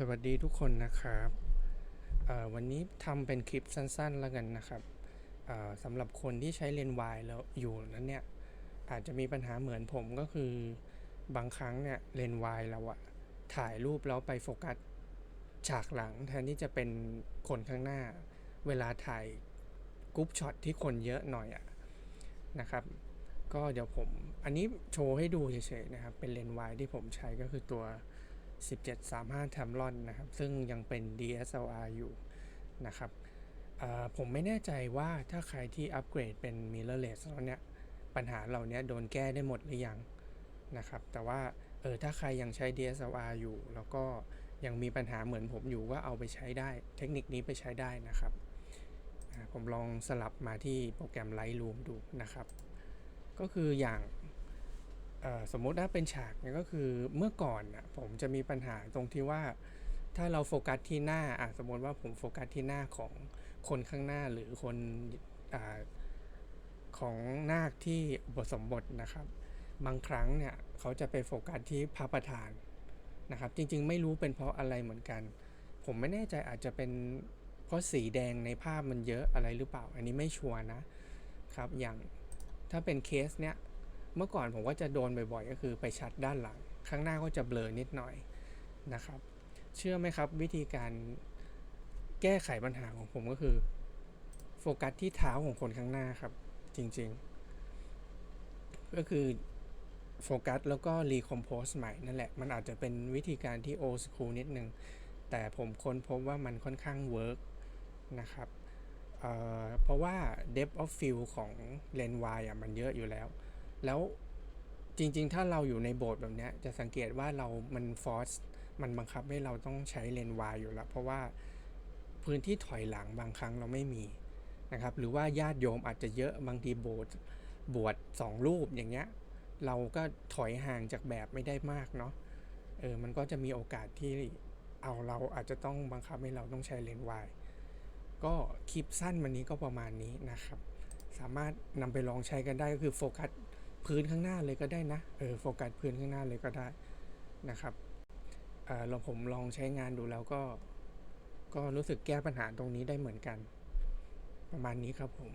สวัสดีทุกคนนะครับวันนี้ทำเป็นคลิปสั้นๆแล้วกันนะครับสำหรับคนที่ใช้เลนส์วายแล้วอยู่นั้นเนี่ยอาจจะมีปัญหาเหมือนผมก็คือบางครั้งเนี่ยเลนส์วายเราอะถ่ายรูปแล้วไปโฟกัสฉากหลังแทนที่จะเป็นคนข้างหน้า เวลาถ่ายกรุ๊ปช็อตที่คนเยอะหน่อยอะนะครับ ก็เดี๋ยวผมอันนี้โชว์ให้ดูเฉยๆนะครับ เป็นเลนส์วายที่ผมใช้ก็คือตัว 1735 t a m r o n นะครับ ซึ่งยังเป็น DSLR อยู่นะครับผมไม่แน่ใจว่าถ้าใครที่อัปเกรดเป็น mirrorless แล้วเนี่ย ปัญหาเหล่านี้โดนแก้ได้หมดหรือยังนะครับ แต่ว่าเออถ้าใครยังใช้ DSLR อยู่ แล้วก็ยังมีปัญหาเหมือนผมอยู่ก็เอาไปใช้ได้ เทคนิคนี้ไปใช้ได้นะครับ ผมลองสลับมาที่โปรแกรม Lightroom ดูนะครับ ก็คืออย่าง สมมุติถ้าเป็นฉากเนี่ยก็คือเมื่อก่อนนะผมจะมีปัญหาตรงที่ว่า ถ้าเราโฟกัสที่หน้าสมมติว่าผมโฟกัสที่หน้าของคนข้างหน้าหรือคนอของนาคที่อุปสมบทนะครับ บางครั้งเนี่ยเขาจะไปโฟกัสที่พระประธานนะครับ จริงๆ ไม่รู้เป็นเพราะอะไรเหมือนกัน ผมไม่แน่ใจอาจจะเป็นเพราะสีแดงในภาพมันเยอะอะไรหรือเปล่า อันนี้ไม่ชัวร์นะครับอย่างถ้าเป็นเคสเนี้ย เมื่อก่อนผมก็จะโดนบ่อยๆ ก็คือไปชัดด้านหลัง ข้างหน้าก็จะเบลอนิดหน่อยนะครับ เชื่อไหมครับวิธีการแก้ไขปัญหาของผมก็คือ โฟกัสที่เท้าของคนข้างหน้าครับ จริงๆ ก็คือโฟกัสแล้วก็รีคอมโพสใหม่นั่นแหละ มันอาจจะเป็นวิธีการที่โอสคูลนิดนึง แต่ผมค้นพบว่ามันค่อนข้างเวิร์กนะครับเเพราะว่า depth of field ของเลนส์วายมันเยอะอยู่แล้ว แล้วจริง ๆ ถ้าเราอยู่ในโบสถ์แบบนี้จะสังเกตว่าเรามันฟอร์สมันบังคับให้เราต้องใช้เลนวายอยู่แล้ว เพราะว่าพื้นที่ถอยหลังบางครั้งเราไม่มีนะครับ หรือว่าญาติโยมอาจจะเยอะบางทีโบสถ์บวชสองรูปอย่างเงี้ยเราก็ถอยห่างจากแบบไม่ได้มากเนาะเออมันก็จะมีโอกาสที่เอาเราอาจจะต้องบังคับให้เราต้องใช้เลนวายก็คลิปสั้นวันนี้ก็ประมาณนี้นะครับ สามารถนำไปลองใช้กันได้ก็คือโฟกัส พื้นข้างหน้าเลยก็ได้นะ เออโฟกัสพื้นข้างหน้าเลยก็ได้นะครับเออเราผมลองใช้งานดูแล้วก็ ก็รู้สึกแก้ปัญหาตรงนี้ได้เหมือนกัน ประมาณนี้ครับผม